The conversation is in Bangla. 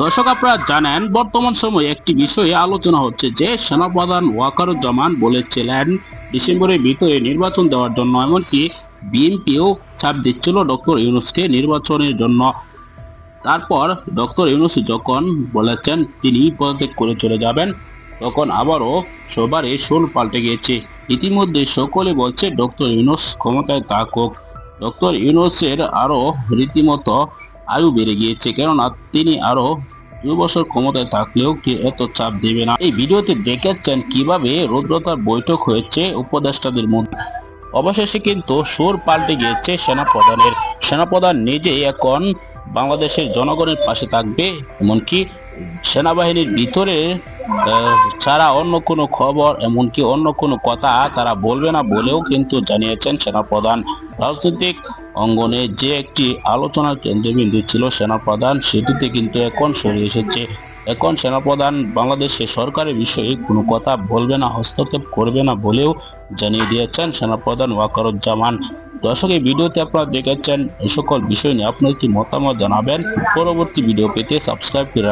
দর্শক আপনারা জানেন, বর্তমান সময়ে একটি বিষয়ে আলোচনা হচ্ছে যে, সেনাপ্রধান ওয়াকারুজ্জামান বলেছিলেন ডিসেম্বরের ভিতরে নির্বাচন দেওয়ার জন্য, এমনকি বিএনপিও চাপ দিচ্ছিল ডক্টর ইউনুসকে নির্বাচনের জন্য। তারপর ডক্টর ইউনুস যখন বলেছেন, তিনি পদত্যাগ করে চলে যাবেন, তখন আবারও সবারই সুর পাল্টে গিয়েছে। ইতিমধ্যে সকলে বলছে, ডক্টর ইউনুস ক্ষমতায় থাকুক। ডক্টর ইউনুসের আরও রীতিমতো আয়ু বেড়ে গিয়েছে, কেননা তিনি আরও দুই বছর ক্ষমতায় থাকলেও কে এত চাপ দেবে না। এই ভিডিওতে দেখেছেন কীভাবে রুদ্রতার বৈঠক হয়েছে উপদেষ্টাদের মধ্যে। অবশেষে কিন্তু সুর পাল্টে গিয়েছে সেনাপ্রধানের। সেনাপ্রধান নিজেই এখন বাংলাদেশের জনগণের পাশে থাকবে, এমনকি সেনাবাহিনীর ভিতরে ছাড়া অন্য কোনো খবর, এমনকি অন্য কোনো কথা তারা বলবে না বলেও কিন্তু জানিয়েছেন সেনাপ্রধান। রাজনৈতিক অঙ্গনে যে একটি আলোচনার কেন্দ্রবিন্দু ছিল সেনাপ্রধান, সেটিতে কিন্তু এখন সরে এসেছে। এখন সেনাপ্রধান বাংলাদেশের সরকারের বিষয়ে কোনো কথা বলবে না, হস্তক্ষেপ করবে না বলেও জানিয়ে দিয়েছেন সেনাপ্রধান ওয়াকারুজ্জামান। দর্শক, এই ভিডিওতে আপনারা দেখেছেন এই সকল বিষয় নিয়ে আপনার কি মতামত জানাবেন। পরবর্তী ভিডিও পেতে সাবস্ক্রাইব করে।